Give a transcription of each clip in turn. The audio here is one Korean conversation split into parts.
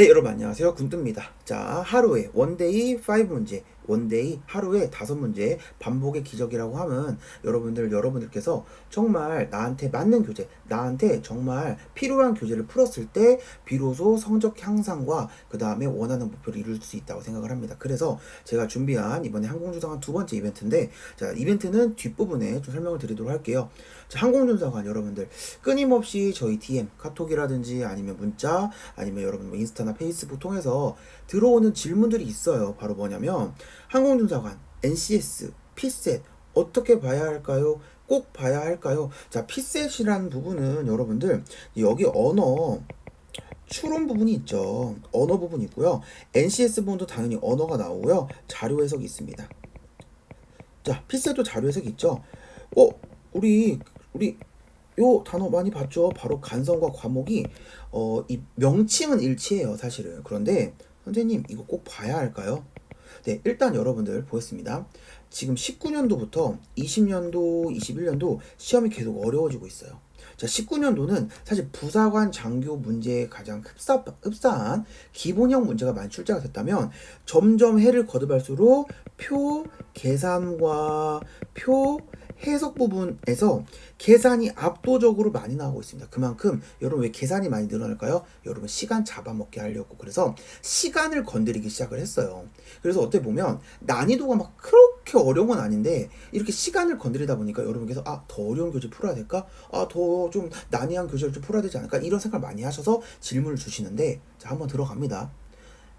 네, 여러분 안녕하세요. 군뚜입니다. 자, 하루에 원데이 5 문제, 원데이 하루에 다섯 문제 반복의 기적이라고 하면 여러분들 여러분들께서 정말 나한테 맞는 교재, 나한테 정말 필요한 교재를 풀었을 때 비로소 성적 향상과 그 다음에 원하는 목표를 이룰 수 있다고 생각을 합니다. 그래서 제가 준비한 이번에 항공주사관 두 번째 이벤트인데, 자, 이벤트는 뒷부분에 좀 설명을 드리도록 할게요. 자, 항공주사관 여러분들 끊임없이 저희 DM 카톡이라든지 아니면 문자 아니면 여러분 뭐 인스타나 페이스북 통해서 들어오는 질문들이 있어요. 바로 뭐냐면 항공중사관, NCS, 피셋 어떻게 봐야 할까요? 꼭 봐야 할까요? 자, 피셋이라는 부분은 여러분들 여기 언어 추론 부분이 있죠. 언어 부분이 있고요. NCS 부분도 당연히 언어가 나오고요. 자료 해석이 있습니다. 자, 피셋도 자료 해석이 있죠. 어, 우리 우리 요 단어 많이 봤죠? 바로 간성과 과목이 어, 이 명칭은 일치해요, 사실은. 그런데 선생님 이거 꼭 봐야 할까요? 네, 일단 여러분들 보겠습니다. 지금 19년도부터 20년도, 21년도 시험이 계속 어려워지고 있어요. 자, 19년도는 사실 부사관 장교 문제에 가장 흡사, 흡사한 기본형 문제가 많이 출제가 됐다면 점점 해를 거듭할수록 표 계산과 표 해석 부분에서 계산이 압도적으로 많이 나오고 있습니다. 그만큼 여러분 왜 계산이 많이 늘어날까요? 여러분 시간 잡아먹게 하려고 그래서 시간을 건드리기 시작을 했어요. 그래서 어떻게 보면 난이도가 막 그렇게 어려운 건 아닌데 이렇게 시간을 건드리다 보니까 여러분께서 아 더 어려운 교재 풀어야 될까? 아 더 좀 난이한 교재를 좀 풀어야 되지 않을까? 이런 생각을 많이 하셔서 질문을 주시는데 자 한번 들어갑니다.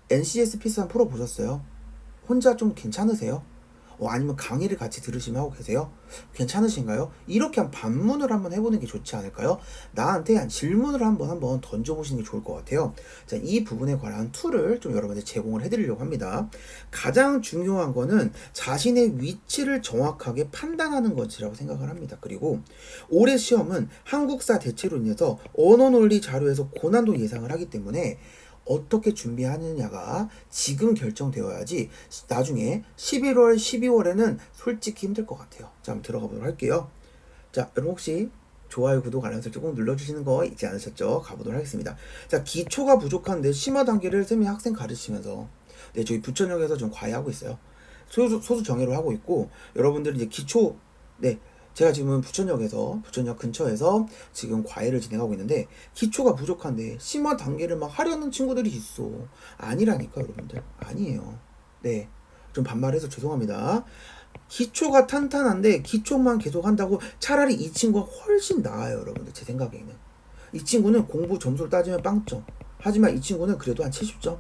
NCS 피스한 풀어 보셨어요? 혼자 좀 괜찮으세요? 어, 아니면 강의를 같이 들으시면 하고 계세요? 괜찮으신가요? 이렇게 한 반문을 한번 해보는 게 좋지 않을까요? 나한테 한 질문을 한번 한번 던져보시는 게 좋을 것 같아요. 자, 이 부분에 관한 툴을 좀 여러분들 제공을 해드리려고 합니다. 가장 중요한 거는 자신의 위치를 정확하게 판단하는 것이라고 생각을 합니다. 그리고 올해 시험은 한국사 대체로 인해서 언어 논리 자료에서 고난도 예상을 하기 때문에 어떻게 준비하느냐가 지금 결정되어야지 나중에 11월, 12월에는 솔직히 힘들 것 같아요. 자, 한번 들어가 보도록 할게요. 자, 여러분 혹시 좋아요, 구독, 알람 설정 꼭 눌러주시는 거 잊지 않으셨죠? 가보도록 하겠습니다. 자, 기초가 부족한데 심화 단계를 쌤이 학생 가르치면서 네, 저희 부천역에서 좀 과외하고 있어요. 소수, 소수 정예로 하고 있고 여러분들이 이제 기초 네 제가 지금 부천역에서 부천역 근처에서 지금 과외를 진행하고 있는데 기초가 부족한데 심화 단계를 막 하려는 친구들이 있어. 아니라니까 여러분들. 아니에요. 네. 좀 반말해서 죄송합니다. 기초가 탄탄한데 기초만 계속 한다고 차라리 이 친구가 훨씬 나아요 여러분들 제 생각에는. 이 친구는 공부 점수를 따지면 빵점. 하지만 이 친구는 그래도 한 70점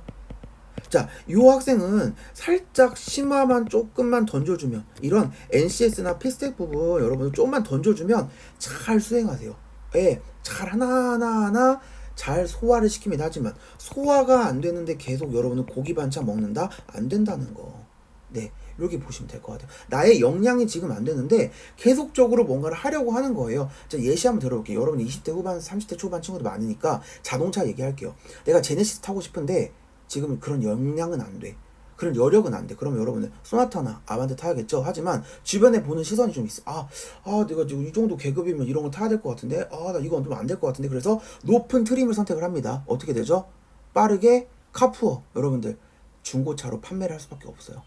자, 이 학생은 살짝 심화만 조금만 던져주면 이런 NCS나 피스텍 부분 여러분 조금만 던져주면 잘 수행하세요. 예, 잘 하나하나 하나 잘 소화를 시킵니다. 하지만 소화가 안 되는데 계속 여러분은 고기 반찬 먹는다? 안 된다는 거. 네, 이렇게 보시면 될 것 같아요. 나의 역량이 지금 안 되는데 계속적으로 뭔가를 하려고 하는 거예요. 자, 예시 한번 들어볼게요. 여러분 20대 후반, 30대 초반 친구들 많으니까 자동차 얘기할게요. 내가 제네시스 타고 싶은데 지금 그런 역량은 안 돼. 그런 여력은 안 돼. 그러면 여러분은 소나타나 아반떼 타야겠죠. 하지만 주변에 보는 시선이 좀 있어. 아, 아, 내가 지금 이 정도 계급이면 이런 거 타야 될 것 같은데. 아, 나 이거 좀안될 것 같은데. 그래서 높은 트림을 선택을 합니다. 어떻게 되죠? 빠르게 카푸어 여러분들 중고차로 판매를 할 수밖에 없어요.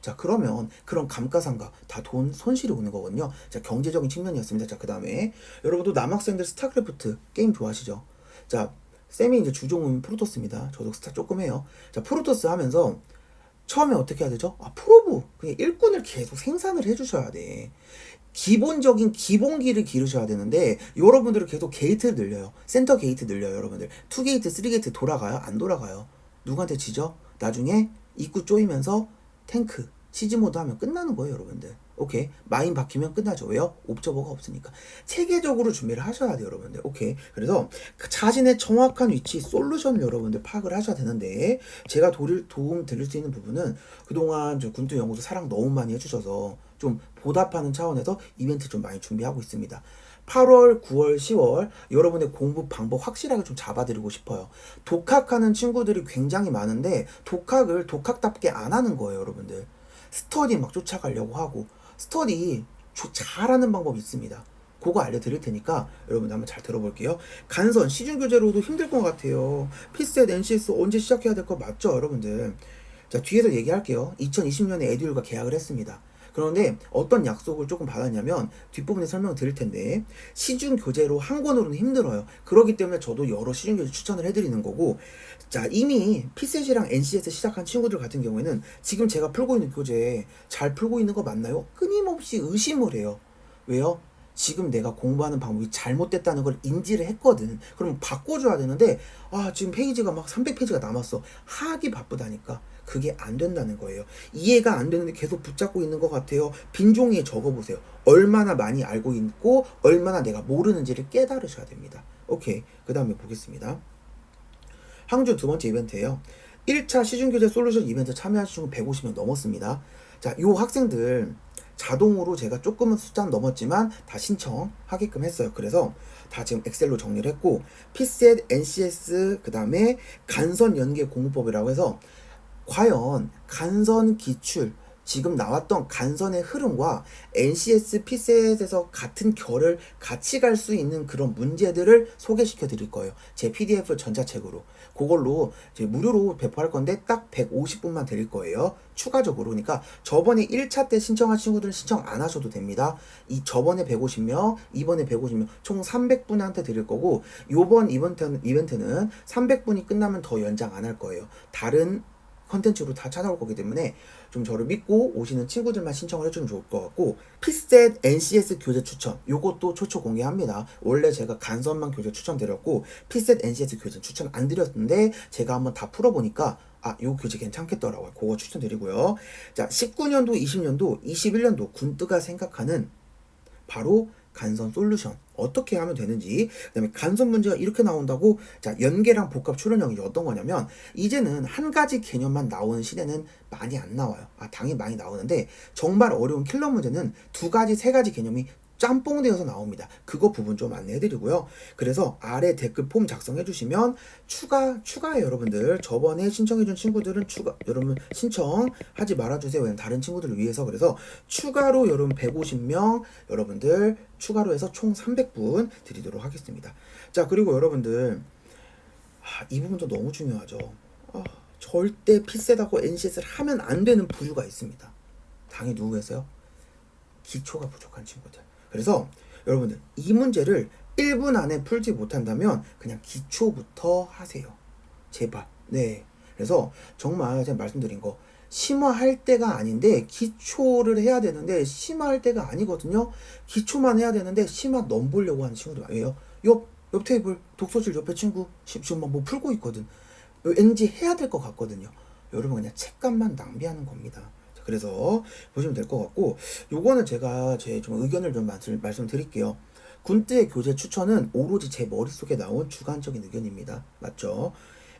자 그러면 그런 감가상각 다 돈 손실이 오는 거거든요. 자 경제적인 측면이었습니다. 자그 다음에 여러분도 남학생들 스타크래프트 게임 좋아하시죠? 자 쌤이 이제 주종은 프로토스입니다. 저도 스타 조금 해요. 자, 프로토스 하면서 처음에 어떻게 해야 되죠? 아, 프로브. 그냥 일꾼을 계속 생산을 해주셔야 돼. 기본적인 기본기를 기르셔야 되는데 여러분들은 계속 게이트를 늘려요. 센터 게이트 늘려요, 여러분들. 투 게이트, 쓰리 게이트 돌아가요? 안 돌아가요. 누구한테 지죠? 나중에 입구 쪼이면서 탱크, 시즈 모드 하면 끝나는 거예요, 여러분들. 오케이. 마인 바뀌면 끝나죠. 왜요? 옵저버가 없으니까. 체계적으로 준비를 하셔야 돼요, 여러분들. 오케이. 그래서 그 자신의 정확한 위치, 솔루션을 여러분들 파악을 하셔야 되는데, 제가 도를, 도움 드릴 수 있는 부분은 그동안 저 군도 연구소 사랑 너무 많이 해주셔서 좀 보답하는 차원에서 이벤트 좀 많이 준비하고 있습니다. 8월, 9월, 10월 여러분의 공부 방법 확실하게 좀 잡아드리고 싶어요. 독학하는 친구들이 굉장히 많은데 독학을 독학답게 안 하는 거예요, 여러분들. 스터디 막 쫓아가려고 하고 스터디 조- 잘하는 방법이 있습니다. 그거 알려드릴 테니까 여러분 한번 잘 들어볼게요. 간선 시중 교재로도 힘들 것 같아요. 피셋 NCS 언제 시작해야 될 거 맞죠, 여러분들? 자 뒤에서 얘기할게요. 2020년에 에듀일과 계약을 했습니다. 그런데 어떤 약속을 조금 받았냐면 뒷부분에 설명을 드릴 텐데 시중 교재로 한 권으로는 힘들어요. 그렇기 때문에 저도 여러 시중 교재 추천을 해드리는 거고 자 이미 피셋이랑 NC에서 시작한 친구들 같은 경우에는 지금 제가 풀고 있는 교재 잘 풀고 있는 거 맞나요? 끊임없이 의심을 해요. 왜요? 지금 내가 공부하는 방법이 잘못됐다는 걸 인지를 했거든. 그럼 바꿔줘야 되는데, 아, 지금 페이지가 막 300페이지가 남았어. 하기 바쁘다니까. 그게 안 된다는 거예요. 이해가 안 되는데 계속 붙잡고 있는 것 같아요. 빈 종이에 적어보세요. 얼마나 많이 알고 있고, 얼마나 내가 모르는지를 깨달으셔야 됩니다. 오케이. 그 다음에 보겠습니다. 항주 두 번째 이벤트예요. 1차 시중교재 솔루션 이벤트 참여하신 친구 150명 넘었습니다. 자, 요 학생들 자동으로 제가 조금은 숫자는 넘었지만 다 신청하게끔 했어요. 그래서 다 지금 엑셀로 정리를 했고 피셋, NCS 그다음에 간선 연계 공부법이라고 해서 과연 간선 기출 지금 나왔던 간선의 흐름과 NCS 피셋에서 같은 결을 같이 갈 수 있는 그런 문제들을 소개시켜 드릴 거예요. 제 PDF 전자책으로. 그걸로 이제 무료로 배포할 건데 딱 150분만 드릴 거예요. 추가적으로. 그러니까 저번에 1차 때 신청한 친구들은 신청 안 하셔도 됩니다. 이 저번에 150명, 이번에 150명, 총 300분한테 드릴 거고 요번 이벤트는, 이벤트는 300분이 끝나면 더 연장 안 할 거예요. 다른 컨텐츠로 다 찾아올 거기 때문에 좀 저를 믿고 오시는 친구들만 신청을 해주면 좋을 것 같고 피셋 NCS 교재 추천 요것도 초초 공개합니다 원래 제가 간선만 교재 추천 드렸고 피셋 NCS 교재 추천 안 드렸는데 제가 한번 다 풀어보니까 아, 요 교재 괜찮겠더라고요. 그거 추천드리고요. 자, 19년도, 20년도, 21년도 군뜨가 생각하는 바로 간선 솔루션 어떻게 하면 되는지 그다음에 간선 문제가 이렇게 나온다고 자 연계랑 복합 출연형이 어떤 거냐면 이제는 한 가지 개념만 나오는 시대는 많이 안 나와요. 아 당연히 많이 나오는데 정말 어려운 킬러 문제는 두 가지 세 가지 개념이 짬뽕 되어서 나옵니다. 그거 부분 좀 안내해 드리고요. 그래서 아래 댓글 폼 작성해 주시면 추가 추가해 여러분들. 저번에 신청해 준 친구들은 추가 여러분 신청하지 말아 주세요. 왜냐면 다른 친구들을 위해서 그래서 추가로 여러분 150명 여러분들 추가로 해서 총 300분 드리도록 하겠습니다. 자, 그리고 여러분들 아, 이 부분도 너무 중요하죠. 아, 절대 피셋하고 NCS를 하면 안 되는 부류가 있습니다. 당연히 누구겠어요? 기초가 부족한 친구들. 그래서 여러분들 이 문제를 1분 안에 풀지 못한다면 그냥 기초부터 하세요. 제발. 네. 그래서 정말 제가 말씀드린 거 심화할 때가 아닌데 기초를 해야 되는데 심화할 때가 아니거든요. 기초만 해야 되는데 심화 넘보려고 하는 친구들 왜요? 옆, 옆 테이블 독서실 옆에 친구 지- 지금 막뭐 풀고 있거든. 왠지 해야 될 것 같거든요. 여러분 그냥 책값만 낭비하는 겁니다. 자, 그래서 보시면 될 것 같고 요거는 제가 제 좀 의견을 좀 말씀, 말씀드릴게요. 군대의 교재 추천은 오로지 제 머릿속에 나온 주관적인 의견입니다. 맞죠?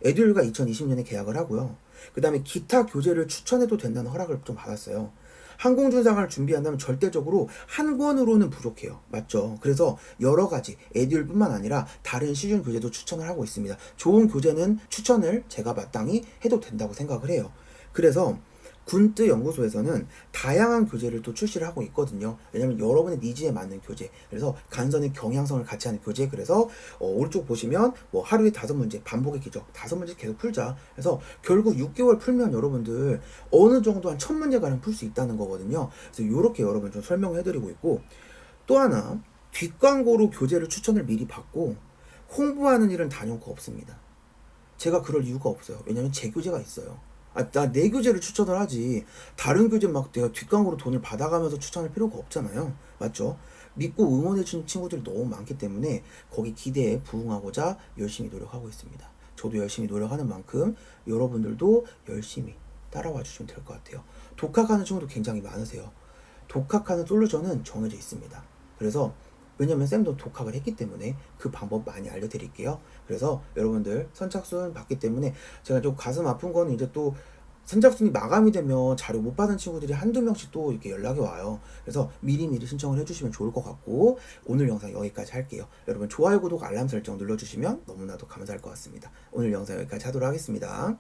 에듀일과 2020년에 계약을 하고요. 그 다음에 기타 교재를 추천해도 된다는 허락을 좀 받았어요. 항공준상을 준비한다면 절대적으로 한 권으로는 부족해요. 맞죠? 그래서 여러 가지 에듀일뿐만 아니라 다른 시중 교재도 추천을 하고 있습니다. 좋은 교재는 추천을 제가 마땅히 해도 된다고 생각을 해요. 그래서 군뜨 연구소에서는 다양한 교재를 또 출시를 하고 있거든요. 왜냐면 여러분의 니즈에 맞는 교재. 그래서 간선의 경향성을 같이 하는 교재. 그래서 어, 오른쪽 보시면 뭐 하루에 다섯 문제, 반복의 기적, 다섯 문제 계속 풀자. 그래서 결국 6개월 풀면 여러분들 어느 정도 한 천 문제 가량 풀 수 있다는 거거든요. 그래서 이렇게 여러분 좀 설명해드리고 있고 또 하나 뒷광고로 교재를 추천을 미리 받고 홍보하는 일은 단연코 없습니다. 제가 그럴 이유가 없어요. 왜냐면 제 교재가 있어요. 아, 나 내 교재를 추천을 하지. 다른 교재 막 내가 뒷광고로 돈을 받아가면서 추천할 필요가 없잖아요. 맞죠? 믿고 응원해주는 친구들이 너무 많기 때문에 거기 기대에 부응하고자 열심히 노력하고 있습니다. 저도 열심히 노력하는 만큼 여러분들도 열심히 따라와 주시면 될 것 같아요. 독학하는 친구도 굉장히 많으세요. 독학하는 솔루션은 정해져 있습니다. 그래서 왜냐면 쌤도 독학을 했기 때문에 그 방법 많이 알려드릴게요. 그래서 여러분들 선착순 받기 때문에 제가 좀 가슴 아픈 거는 이제 또 선착순이 마감이 되면 자료 못 받은 친구들이 한두 명씩 또 이렇게 연락이 와요. 그래서 미리미리 신청을 해주시면 좋을 것 같고 오늘 영상 여기까지 할게요. 여러분 좋아요, 구독, 알람 설정 눌러주시면 너무나도 감사할 것 같습니다. 오늘 영상 여기까지 하도록 하겠습니다.